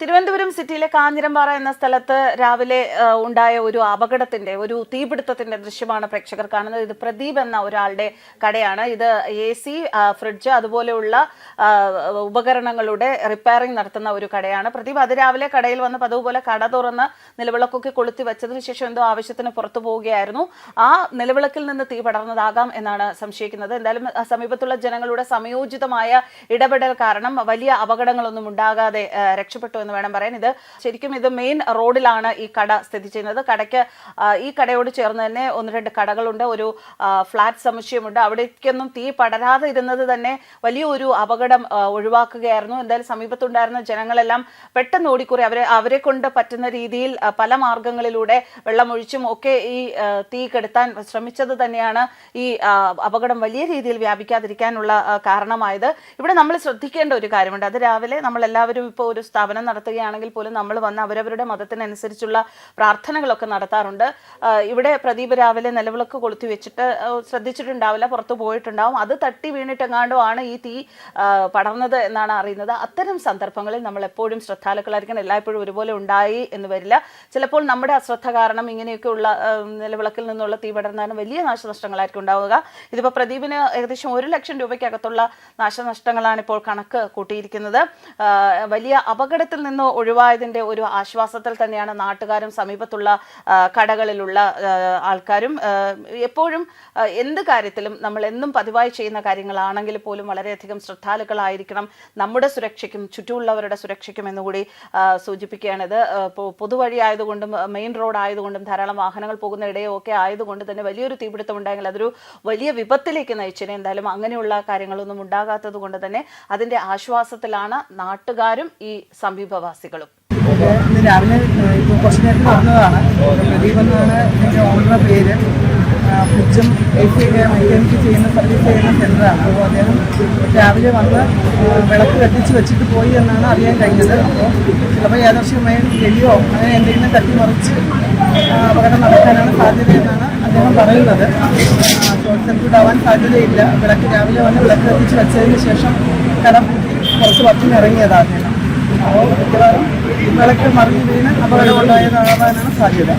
തിരുവനന്തപുരം സിറ്റിയിലെ കാഞ്ഞിരമ്പാറ എന്ന സ്ഥലത്ത് രാവിലെ ഉണ്ടായ ഒരു അപകടത്തിന്റെ ഒരു തീപിടുത്തത്തിന്റെ ദൃശ്യമാണ് പ്രേക്ഷകർ കാണുന്നത്. ഇത് പ്രദീപ് എന്ന ഒരാളുടെ കടയാണ്. ഇത് എ സി ഫ്രിഡ്ജ് അതുപോലെയുള്ള ഉപകരണങ്ങളുടെ റിപ്പയറിംഗ് നടത്തുന്ന ഒരു കടയാണ്. പ്രദീപ് അതിരാവിലെ കടയിൽ വന്ന് പതിവുപോലെ കട തുറന്ന് നിലവിളക്കൊക്കെ കൊളുത്തി വെച്ചതിന് ശേഷം എന്തോ ആവശ്യത്തിന് പുറത്തു പോവുകയായിരുന്നു. ആ നിലവിളക്കിൽ നിന്ന് തീ പടർന്നതാകാം എന്നാണ് സംശയിക്കുന്നത്. എന്തായാലും സമീപത്തുള്ള ജനങ്ങളുടെ സമയോചിതമായ ഇടപെടൽ കാരണം വലിയ അപകടങ്ങളൊന്നും ഉണ്ടാകാതെ രക്ഷപ്പെട്ടു എന്ന് വേണം പറയാൻ. ഇത് ശരിക്കും ഇത് മെയിൻ റോഡിലാണ് ഈ കട സ്ഥിതി ചെയ്യുന്നത്. കടയ്ക്ക് ഈ കടയോട് ചേർന്ന് തന്നെ ഒന്ന് രണ്ട് കടകളുണ്ട്. ഒരു ഫ്ലാറ്റ് സമുച്ചയമുണ്ട്. അവിടേക്കൊന്നും തീ പടരാതെ ഇരുന്നത് തന്നെ വലിയൊരു അപകടം ഒഴിവാക്കുകയായിരുന്നു. എന്തായാലും സമീപത്തുണ്ടായിരുന്ന ജനങ്ങളെല്ലാം പെട്ടെന്ന് ഓടിക്കൂറി. അവരെ അവരെ കൊണ്ട് പറ്റുന്ന രീതിയിൽ പല മാർഗങ്ങളിലൂടെ വെള്ളമൊഴിച്ചും ഒക്കെ ഈ തീ കെടുത്താൻ ശ്രമിച്ചത് തന്നെയാണ് ഈ അപകടം വലിയ രീതിയിൽ വ്യാപിക്കാതിരിക്കാനുള്ള കാരണമായത്. ഇവിടെ നമ്മൾ ശ്രദ്ധിക്കേണ്ട ഒരു കാര്യമുണ്ട്. അത് രാവിലെ നമ്മൾ എല്ലാവരും ഇപ്പോൾ ഒരു സ്ഥാപനം നടത്തുകയാണെങ്കിൽ പോലും നമ്മൾ വന്ന് അവരവരുടെ മതത്തിനനുസരിച്ചുള്ള പ്രാർത്ഥനകളൊക്കെ നടത്താറുണ്ട്. ഇവിടെ പ്രദീപ് രാവിലെ നിലവിളക്ക് കൊളുത്തി വെച്ചിട്ട് ശ്രദ്ധിച്ചിട്ടുണ്ടാവില്ല പുറത്തു പോയിട്ടുണ്ടാവും. അത് തട്ടി വീണിട്ടെങ്ങാണ്ടോ ആണ് ഈ തീ പടർന്നത് എന്നാണ് അറിയുന്നത്. അത്തരം സന്ദർഭങ്ങളിൽ നമ്മൾ എപ്പോഴും ശ്രദ്ധാലുക്കളായിരിക്കണം. എല്ലായ്പ്പോഴും ഒരുപോലെ ഉണ്ടായി എന്ന് വരില്ല. ചിലപ്പോൾ നമ്മുടെ അശ്രദ്ധ കാരണം ഇങ്ങനെയൊക്കെയുള്ള നിലവിളക്കിൽ നിന്നുള്ള തീ പടർന്നാലും വലിയ നാശനഷ്ടങ്ങളായിരിക്കും ഉണ്ടാവുക. ഇതിപ്പോൾ പ്രദീപിന് ഏകദേശം ഒരു ലക്ഷം രൂപയ്ക്കകത്തുള്ള നാശനഷ്ടങ്ങളാണ് ഇപ്പോൾ കണക്ക് കൂട്ടിയിരിക്കുന്നത്. വലിയ അപകടത്തിൽ നിന്ന് ഒഴിവായതിന്റെ ഒരു ആശ്വാസത്തിൽ തന്നെയാണ് നാട്ടുകാരും സമീപത്തുള്ള കടകളിലുള്ള ആൾക്കാരും എപ്പോഴും എന്ത് കാര്യത്തിലും നമ്മൾ എന്നും പതിവായി ചെയ്യുന്ന കാര്യങ്ങളാണെങ്കിൽ പോലും വളരെയധികം ശ്രദ്ധാലുക്കളായിരിക്കണം. നമ്മുടെ സുരക്ഷയ്ക്കും ചുറ്റുമുള്ളവരുടെ സുരക്ഷയ്ക്കും എന്നുകൂടി സൂചിപ്പിക്കുകയാണിത്. പൊതുവഴി ആയതുകൊണ്ടും മെയിൻ റോഡ് ആയതുകൊണ്ടും ധാരാളം വാഹനങ്ങൾ പോകുന്ന ഇടയൊക്കെ ആയതുകൊണ്ട് തന്നെ വലിയൊരു തീപിടുത്തം ഉണ്ടായെങ്കിൽ അതൊരു വലിയ വിപത്തിലേക്ക് നയിച്ചേനെ. എന്തായാലും അങ്ങനെയുള്ള കാര്യങ്ങളൊന്നും ഉണ്ടാകാത്തത് കൊണ്ട് തന്നെ അതിന്റെ ആശ്വാസത്തിലാണ് നാട്ടുകാരും ഈ സമീപവാസികളും ഇന്ന് രാവിലെ പേര്. ഫ്രിഡ്ജും എ സി ഒക്കെ ചെയ്യുന്ന സർവീസ് ചെയ്യുന്ന സെന്ററാണ് അപ്പോൾ അദ്ദേഹം രാവിലെ വന്ന് വിളക്ക് കത്തിച്ച് വെച്ചിട്ട് പോയി എന്നാണ് അറിയാൻ കഴിഞ്ഞത്. അപ്പോൾ ചിലപ്പോൾ യാദർശ്യമായി ഗലിയോ അങ്ങനെ എന്തെങ്കിലും തട്ടിമറിച്ച് അപകടം നടക്കാനാണ് സാധ്യതയെന്നാണ് അദ്ദേഹം പറയുന്നത്. ഷോർട്ട് സർക്യൂട്ട് ആവാൻ സാധ്യതയില്ല. വിളക്ക് രാവിലെ വന്ന് വിളക്ക് കത്തിച്ച് വെച്ചതിന് ശേഷം കട കുറച്ച് പുറത്ത് ഇറങ്ങിയതാണ്. അദ്ദേഹം അപ്പോൾ മിക്കവാറും വിളക്ക് മറിഞ്ഞ് വീണ് അപകടമുണ്ടായതാകാനാണ് സാധ്യത.